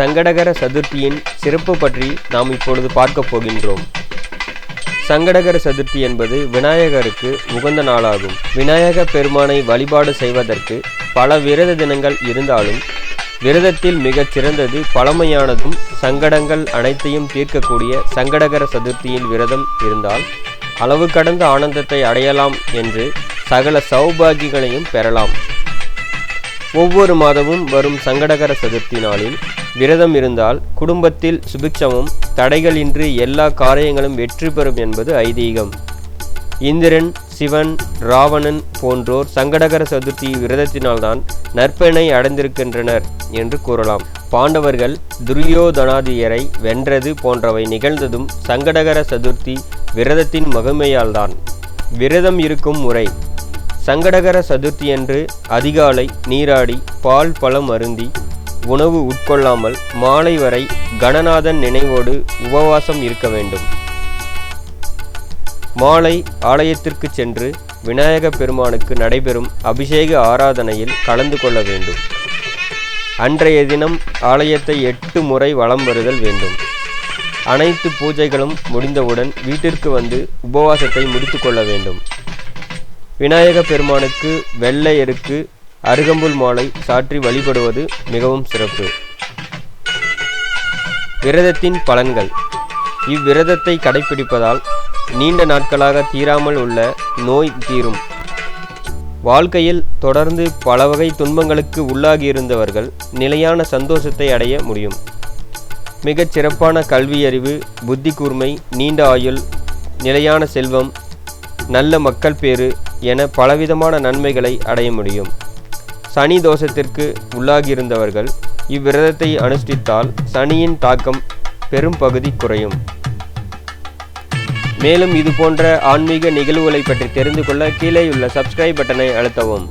சங்கடகர சதுர்த்தியின் சிறப்பு பற்றி நாம் இப்பொழுது பார்க்க போகின்றோம். சங்கடகர சதுர்த்தி என்பது விநாயகருக்கு உகந்த நாளாகும். விநாயக பெருமானை வழிபாடு செய்வதற்கு பல விரத தினங்கள் இருந்தாலும் விரதத்தில் மிகச் சிறந்தது பழமையானதும் சங்கடங்கள் அனைத்தையும் தீர்க்கக்கூடிய சங்கடகர சதுர்த்தியில் விரதம் இருந்தால் அளவு கடந்த ஆனந்தத்தை அடையலாம் என்று சகல சௌபாகிகளையும் பெறலாம். ஒவ்வொரு மாதமும் வரும் சங்கடகர சதுர்த்தி நாளில் விரதம் இருந்தால் குடும்பத்தில் சுபிக்ஷமும் தடைகளின்றி எல்லா காரியங்களும் வெற்றி பெறும் என்பது ஐதீகம். இந்திரன் சிவன் ராவணன் போன்றோர் சங்கடகர சதுர்த்தி விரதத்தினால்தான் நற்பெண்ணை அடைந்திருக்கின்றனர் என்று கூறலாம். பாண்டவர்கள் துரியோதனாதியரை வென்றது போன்றவை நிகழ்ந்ததும் சங்கடகர சதுர்த்தி விரதத்தின் மகிமையால்தான். விரதம் இருக்கும் முறை சங்கடகர சதுர்த்தியன்று அதிகாலை நீராடி பால் பழம் அருந்தி உணவு உட்கொள்ளாமல் மாலை வரை கணநாதன் நினைவோடு உபவாசம் இருக்க வேண்டும். மாலை ஆலயத்திற்கு சென்று விநாயக பெருமானுக்கு நடைபெறும் அபிஷேக ஆராதனையில் கலந்து கொள்ள வேண்டும். அன்றைய தினம் ஆலயத்தை எட்டு முறை வலம் வருதல் வேண்டும். அனைத்து பூஜைகளும் முடிந்தவுடன் வீட்டிற்கு வந்து உபவாசத்தை முடித்து கொள்ள வேண்டும். விநாயக பெருமானுக்கு வெள்ளை எருக்கு அருகம்புல் மாலை சாற்றி வழிபடுவது மிகவும் சிறப்பு. விரதத்தின் பலன்கள். இவ்விரதத்தை கடைபிடிப்பதால் நீண்ட நாட்களாக தீராமல் உள்ள நோய் தீரும். வாழ்க்கையில் தொடர்ந்து பல வகை துன்பங்களுக்கு உள்ளாகியிருந்தவர்கள் நிலையான சந்தோஷத்தை அடைய முடியும். மிகச் சிறப்பான கல்வியறிவு புத்தி கூர்மை நீண்ட ஆயுள் நிலையான செல்வம் நல்ல மக்கள் பேறு என பலவிதமான நன்மைகளை அடைய முடியும். சனி தோஷத்திற்கு உள்ளாகியிருந்தவர்கள் இவ்விரதத்தை அனுஷ்டித்தால் சனியின் தாக்கம் பெரும் பகுதி குறையும். மேலும் இது போன்ற ஆன்மீக நிகழ்வுகளை பற்றி தெரிந்து கொள்ள கீழேயுள்ள சப்ஸ்கிரைப் பட்டனை அழுத்தவும்.